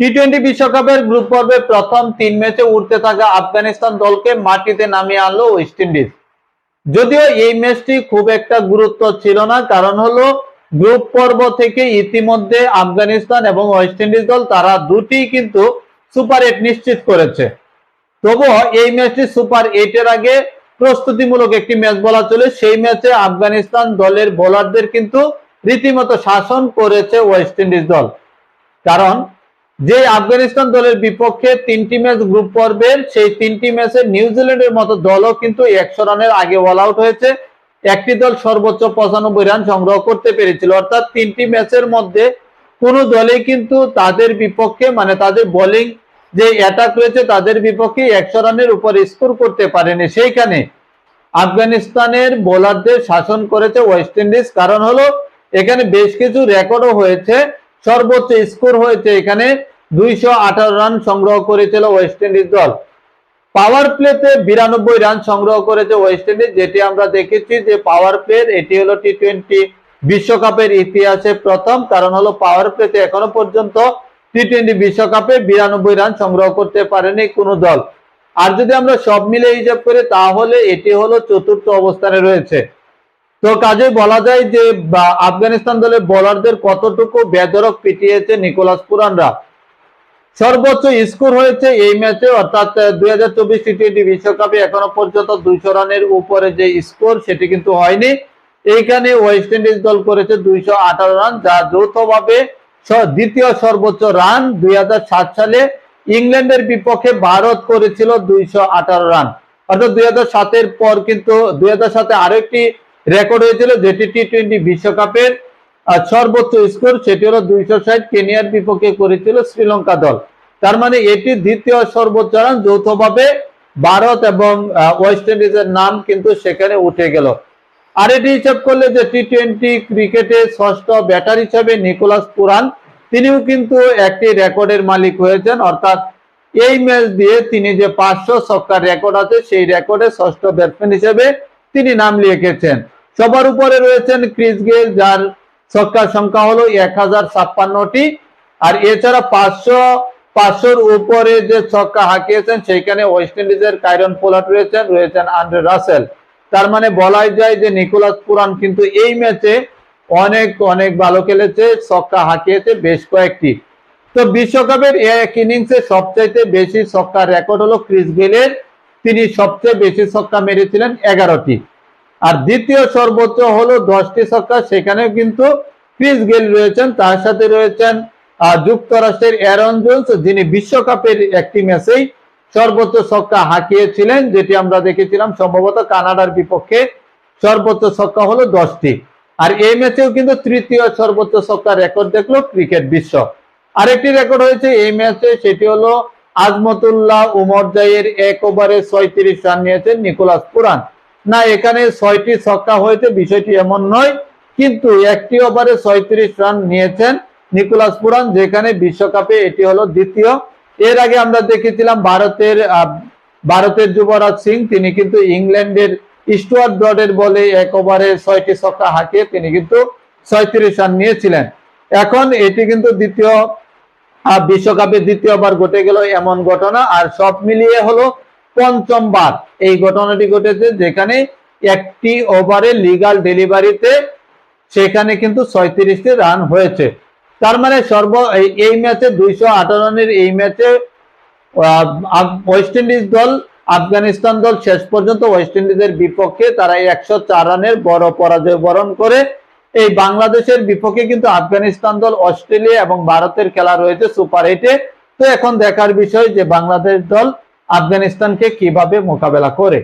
T twenty বিশ্বকাপের group পর্বে প্রথম তিন ম্যাচে উঠতে থাকা আফগানিস্তান দলকে মাটিতে নামিয়ে আনলো ওয়েস্ট ইন্ডিজ যদিও এই ম্যাচটি খুব একটা গুরুত্ব ছিল না, কারণ হলো গ্রুপ পর্ব থেকে ইতিমধ্যে আফগানিস্তান এবং ওয়েস্ট ইন্ডিজ দল তারা দুটি কিন্তু সুপার এইট নিশ্চিত করেছে। তবুও এই ম্যাচটি সুপার এইটের আগে প্রস্তুতিমূলক একটি ম্যাচ বলা চলে, সেই ম্যাচে আফগানিস্তান দলের বোলারদের কিন্তু রীতিমতো শাসন করেছে ওয়েস্ট ইন্ডিজ দল। কারণ যে আফগানিস্তান দলের বিপক্ষে তিনটি ম্যাচ গ্রুপ পর্বের, সেই তিনটি ম্যাচে নিউজিল্যান্ডের মতো দলও কিন্তু একশো রানের আগে অল আউট হয়েছে। একটি দল সর্বোচ্চ পঁচানব্বই রান সংগ্রহ করতে পেরেছিল। অর্থাৎ তিনটি ম্যাচের মধ্যে কোনো দলেই কিন্তু তাদের বিপক্ষে মানে তাদের বোলিং যে অ্যাটাক রয়েছে, তাদের বিপক্ষে একশো রানের উপর স্কোর করতে পারেনি। সেইখানে আফগানিস্তানের বোলারদের শাসন করেছে ওয়েস্ট ইন্ডিজ কারণ হলো, এখানে বেশ কিছু রেকর্ডও হয়েছে। সর্বোচ্চ স্কোর হয়েছে এখানে দুইশো আঠারো রান সংগ্রহ করেছিল ওয়েস্ট ইন্ডিজ দল। পাওয়ার প্লেতে বিরানব্বই রান সংগ্রহ করেছে ওয়েস্ট ইন্ডিজ যেটি আমরা দেখেছি যে পাওয়ার প্লে এটি হলো টি টোয়েন্টি বিশ্বকাপের ইতিহাসে প্রথম, কারণ হলো পাওয়ার প্লেতে এখনও পর্যন্ত টি টোয়েন্টি বিশ্বকাপে বিরানব্বই রান সংগ্রহ করতে পারেনি কোনো দল। আর যদি আমরা সব মিলে হিসাব করি, তাহলে এটি হলো চতুর্থ অবস্থানে রয়েছে। তো কাজে বলা যায় যে আফগানিস্তান দলের বোলারদের কতটুকু বেদরক পিটিয়েছে নিকোলাস পুরানরা? সর্বোচ্চ স্কোর হয়েছে এই ম্যাচে, অর্থাৎ দুই হাজার চব্বিশ টি টোয়েন্টি বিশ্বকাপে এখনও পর্যন্ত দুইশো রানের উপরে যে স্কোর, সেটি কিন্তু হয়নি। এইখানে ওয়েস্ট ইন্ডিজ দল করেছে দুইশো আঠারো রান, যা যৌথভাবে দ্বিতীয় সর্বোচ্চ রান দুই হাজার সাত সালে। ইংল্যান্ডের বিপক্ষে ভারত করেছিল দুইশো আঠারো রান। অর্থাৎ, দুই সাতের পর কিন্তু, দুই সাতে আরও একটি রেকর্ড হয়েছিল, যেটি টি টোয়েন্টি বিশ্বকাপের। সর্বোচ্চ স্কোর সেটি হলো দুইশো ষাট কেনিয়ার বিপক্ষে করেছিল শ্রীলঙ্কা দল। তার মানে এটি দ্বিতীয় সর্বোচ্চ রান, যৌথভাবে ভারত এবং ওয়েস্ট ইন্ডিজের নাম কিন্তু সেখানে উঠে গেল। আর এটি হিসাব করলে যে টি টোয়েন্টি ক্রিকেটে ষষ্ঠ ব্যাটার হিসেবে নিকোলাস পুরান, তিনিও কিন্তু একটি রেকর্ডের মালিক হয়েছেন। অর্থাৎ এই ম্যাচ দিয়ে তিনি যে পাঁচশো ছক্কার রেকর্ড আছে, সেই রেকর্ডে ষষ্ঠ ব্যাটসম্যান হিসেবে তিনি নাম লিখেছেন। সবার উপরে রয়েছেন ক্রিস গেল যার ছক্কার সংখ্যা হলো এক হাজার ছাপ্পান্নটি। আর এছাড়া পাঁচশো, পাঁচশোর উপরে যে ছক্কা হাঁকিয়েছেন, সেইখানে ওয়েস্ট ইন্ডিজের কাইরন পোলাট রয়েছেন রয়েছেন আন্ড্রে রাসেল তার মানে বলাই যায় যে নিকোলাস পুরান কিন্তু এই ম্যাচে অনেক অনেক ভালো খেলেছে ছক্কা হাঁকিয়েছে বেশ কয়েকটি। তো বিশ্বকাপের এক ইনিংসে সবচাইতে বেশি ছক্কার রেকর্ড হলো ক্রিস গেলের। তিনি সবচেয়ে বেশি ছক্কা মেরেছিলেন এগারোটি। আর দ্বিতীয় সর্বোচ্চ হলো দশটি ছক্কা সেখানেও কিন্তু ক্রিস গেল রয়েছেন, তার সাথে রয়েছেন যুক্তরাষ্ট্রের অ্যারন জোন্স যিনি বিশ্বকাপের একটি ম্যাচেই সর্বোচ্চ ছক্কা হাঁকিয়েছিলেন, যেটি আমরা দেখেছিলাম, সম্ভবত কানাডার বিপক্ষে সর্বোচ্চ ছক্কা হলো দশটি। আর এই ম্যাচেও কিন্তু তৃতীয় সর্বোচ্চ ছক্কা রেকর্ড দেখল ক্রিকেট বিশ্ব। আরেকটি রেকর্ড হয়েছে এই ম্যাচে, সেটি হলো আজমতুল্লাহ উমর জাইয়ের এক ওভারে ছয়ত্রিশ রান নিয়েছেন নিকোলাস পুরান। না, এখানে ছয়টি ছক্কা হয়েছে, বিষয়টি এমন নয়, কিন্তু একটি ওভারে ছয়ত্রিশ রান নিয়েছেন নিকোলাস পুরান, যেখানে বিশ্বকাপে এটি হলো দ্বিতীয়। এর আগে আমরা দেখেছিলাম ভারতের ভারতের যুবরাজ সিং, তিনি কিন্তু ইংল্যান্ডের স্টুয়ার্ট ব্রডের বলে এক ওভারে ছয়টি ছক্কা হাঁকিয়ে তিনি কিন্তু ছয়ত্রিশ রান নিয়েছিলেন। এখন এটি কিন্তু দ্বিতীয় বিশ্বকাপে দ্বিতীয়বার ঘটে গেল এমন ঘটনা, আর সব মিলিয়ে হলো পঞ্চমবার এই ঘটনাটি ঘটেছে যেখানে একটি ওভারে লিগাল ডেলিভারিতে সেখানে কিন্তু ছয়ত্রিশটি রান হয়েছে। তার মানে সর্ব এই- ম্যাচে দুইশো আঠারো রানের এই ম্যাচে ওয়েস্ট ইন্ডিজ দল আফগানিস্তান দল শেষ পর্যন্ত ওয়েস্ট ইন্ডিজের বিপক্ষে তারা একশো চার রানের বড় পরাজয় বরণ করে। এই বাংলাদেশের বিপক্ষে কিন্তু আফগানিস্তান দল অস্ট্রেলিয়া এবং ভারতের খেলা রয়েছে সুপার এইটে তো এখন দেখার বিষয় যে বাংলাদেশ দল আফগানিস্তানকে কীভাবে মোকাবেলা করে?